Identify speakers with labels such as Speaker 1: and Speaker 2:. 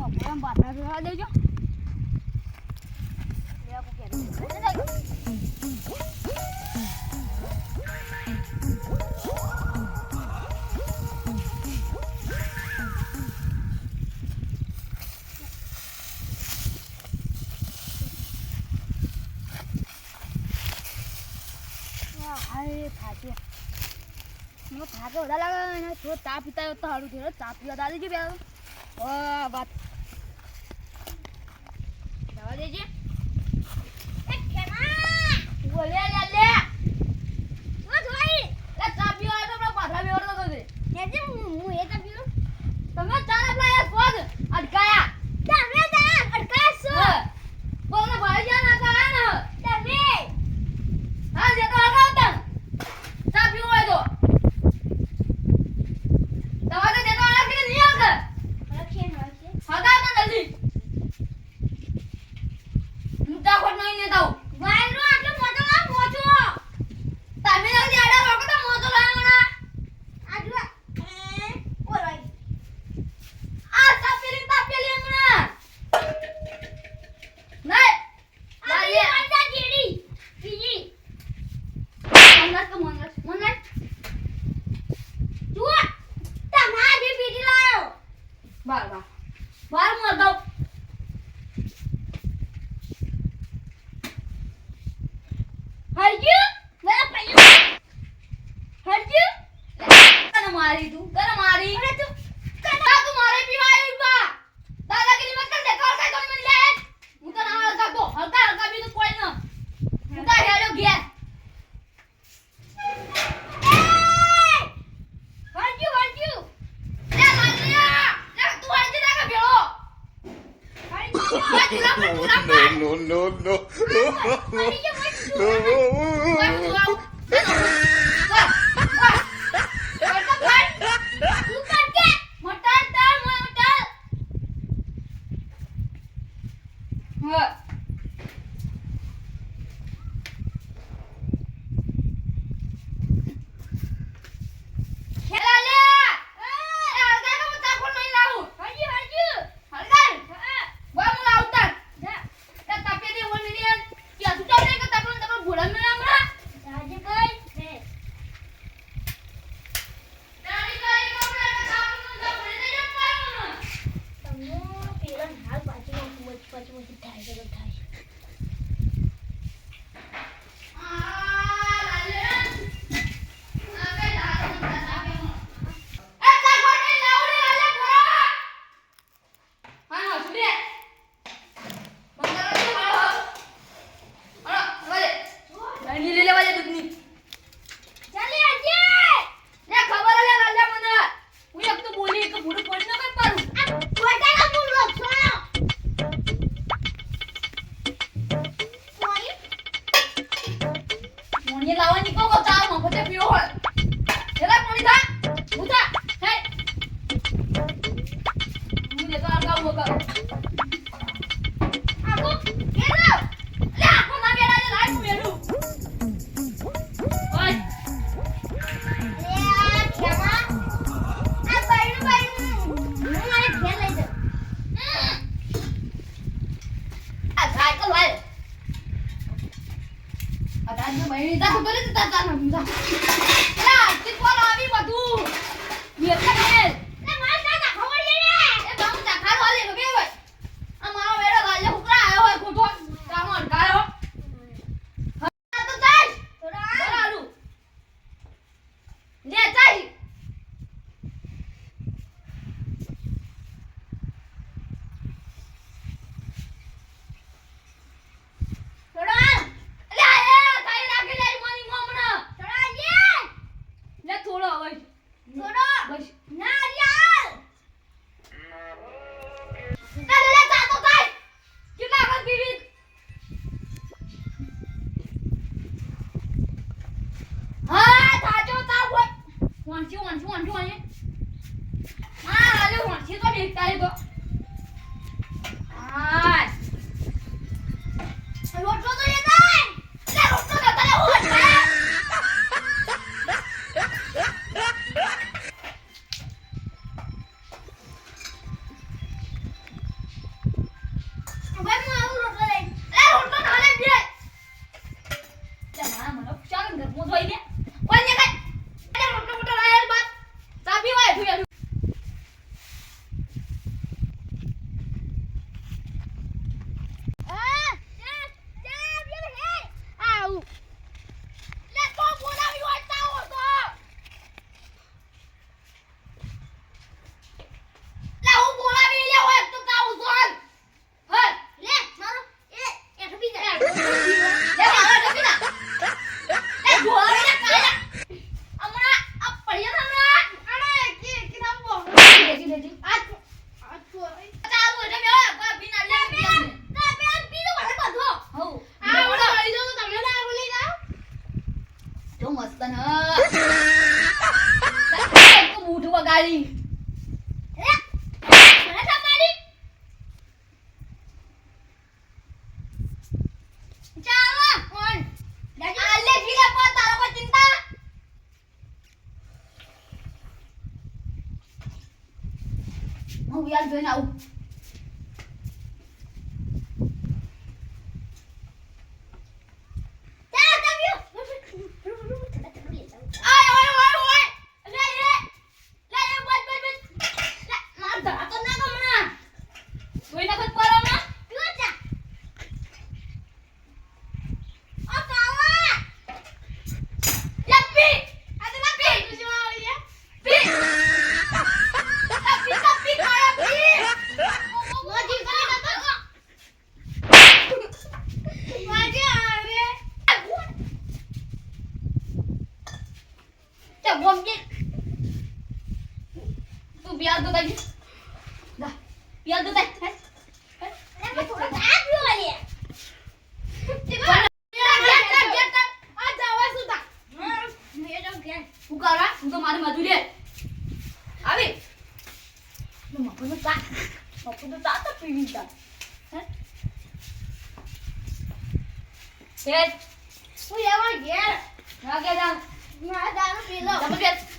Speaker 1: બપોરામાં બાટલા જોવા દેજો હાય થાકી હું થાકે વધારે લાગે છો. ચા પીતા તો સારું થયું ચા પીવા દાદી જે બે. વાત.
Speaker 2: હું એ તો પીવું
Speaker 1: Var var. Var mı adam?
Speaker 2: Hayır. Ne yapayım? Hayır.
Speaker 1: Bana mı arıyordu? no, no.
Speaker 2: no. no.
Speaker 1: 你老王，你跟我扎吗？我这比我，谁来帮你扎？તારી બહેની તા ખબર જ તાર તાર સમજા એલા તિકોલ આવી બધું. શું શું શું મારા હાલે વાંચી તો મેં હું વ્યાજ જોઈને આવું प्याज दो ताकि दा प्याज दो ताकि
Speaker 2: मैं थोड़ा आप लो वाले
Speaker 1: Yes.
Speaker 2: Who ever get?
Speaker 1: Now get down.
Speaker 2: Now down. Below. Double
Speaker 1: get.